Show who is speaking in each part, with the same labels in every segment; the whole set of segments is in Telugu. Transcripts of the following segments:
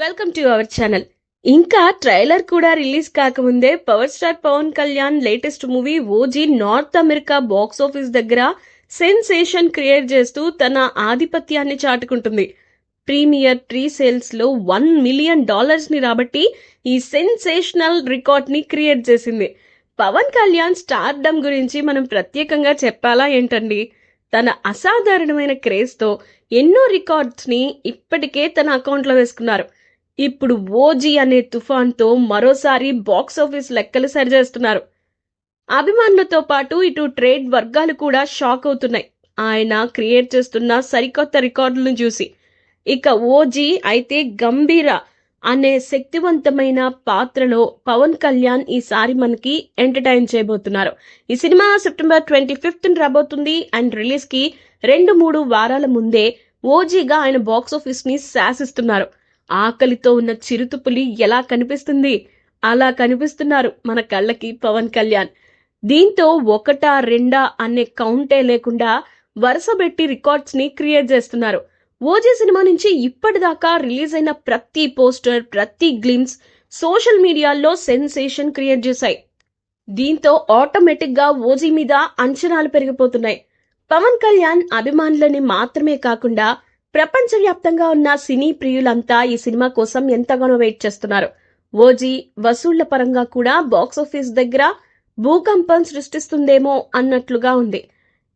Speaker 1: వెల్కమ్ టు అవర్ ఛానల్ ఇంకా ట్రైలర్ కూడా రిలీజ్ కాకముందే power star Pawan Kalyan latest movie OG North America box office దగ్గర సెన్సేషన్ క్రియేట్ చేస్తూ తన ఆధిపత్యాన్ని చాటుకుంటుంది. ప్రీమియర్ ప్రీ సేల్స్లో వన్ మిలియన్ డాలర్స్ని రాబట్టి ఈ సెన్సేషనల్ రికార్డ్ని క్రియేట్ చేసింది. పవన్ కళ్యాణ్ స్టార్డమ్ గురించి మనం ప్రత్యేకంగా చెప్పాలా ఏంటండి? తన అసాధారణమైన క్రేజ్తో ఎన్నో రికార్డ్స్ని ఇప్పటికే తన అకౌంట్లో వేసుకున్నారు. ఇప్పుడు ఓజీ అనే తుఫాన్తో మరోసారి బాక్స్ ఆఫీస్ లెక్కలు సరిచేస్తున్నారు. అభిమానులతో పాటు ఇటు ట్రేడ్ వర్గాలు కూడా షాక్ అవుతున్నాయి. ఆయన క్రియేట్ చేస్తున్న సరికొత్త రికార్డులను చూసి. ఇక ఓజీ అయితే గంభీర అనే శక్తివంతమైన పాత్రలో పవన్ కళ్యాణ్ ఈసారి మనకి ఎంటర్టైన్ చేయబోతున్నారు. ఈ సినిమా సెప్టెంబర్ ట్వంటీ ఫిఫ్త్ రాబోతుంది అండ్ రిలీజ్కి రెండు మూడు వారాల ముందే ఓజీగా ఆయన బాక్స్ని శాసిస్తున్నారు. ఆకలితో ఉన్న చిరుతుపులి ఎలా కనిపిస్తుంది? అలా కనిపిస్తున్నారు మన కళ్ళకి పవన్ కళ్యాణ్. దీంతో ఒకటా రెండా అనే కౌంటే లేకుండా వరుసబెట్టి రికార్డ్స్ని క్రియేట్ చేస్తున్నారు. ఓజీ సినిమా నుంచి ఇప్పటిదాకా రిలీజ్ అయిన ప్రతి పోస్టర్ ప్రతి గ్లిమ్స్ సోషల్ మీడియాలో సెన్సేషన్ క్రియేట్ చేశాయి. దీంతో ఆటోమేటిక్గా ఓజీ మీద అంచనాలు పెరిగిపోతున్నాయి. పవన్ కళ్యాణ్ అభిమానులని మాత్రమే కాకుండా ప్రపంచవ్యాప్తంగా ఉన్న సినీ ప్రియులంతా ఈ సినిమా కోసం ఎంతగానో వెయిట్ చేస్తున్నారు. ఓజీ వసూళ్ళ పరంగా కూడా బాక్స్ ఆఫీస్ దగ్గర భూకంపం సృష్టిస్తుందేమో అన్నట్లుగా ఉంది.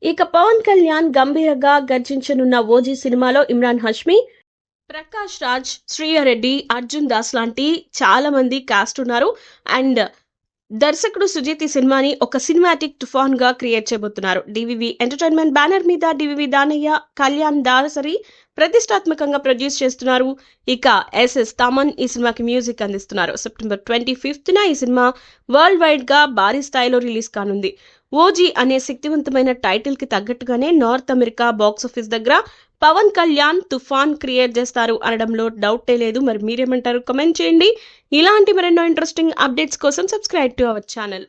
Speaker 1: ఇక పవన్ కళ్యాణ్ గంభీరంగా గర్జించనున్న ఓజీ సినిమాలో ఇమ్రాన్ హష్మి ప్రకాష్ రాజ్ శ్రీయారెడ్డి అర్జున్ దాస్ లాంటి చాలా మంది కాస్ట్ ఉన్నారు. అండ్ దర్శకుడు సుజిత్ ఈ సినిమాని ఒక సినిమాటిక్ తుఫాన్గా క్రియేట్ చేయబోతున్నారు డివివి ఎంటర్టైన్మెంట్ బ్యానర్ మీద డివివి దానయ్య కళ్యాణ్ దాసరి ప్రతిష్టాత్మకంగా ప్రొడ్యూస్ చేస్తున్నారు. ఇక ఎస్ఎస్ తమన్ ఈ సినిమాకి మ్యూజిక్ అందిస్తున్నారు. సెప్టెంబర్ ట్వంటీ ఫిఫ్త్న ఈ సినిమా వరల్డ్ వైడ్గా భారీ స్థాయిలో రిలీజ్ కానుంది. ఓజీ అనే శక్తివంతమైన టైటిల్కి తగ్గట్టుగానే నార్త్ అమెరికా బాక్స్ ఆఫీస్ దగ్గర పవన్ కళ్యాణ్ తుఫాన్ క్రియేట్ చేస్తారు అనడంలో డౌటే లేదు. మరి మీరేమంటారు? కమెంట్ చేయండి. ఇలాంటి మరెన్నో ఇంట్రెస్టింగ్ అప్డేట్స్ కోసం సబ్స్క్రైబ్ టు అవర్ ఛానల్.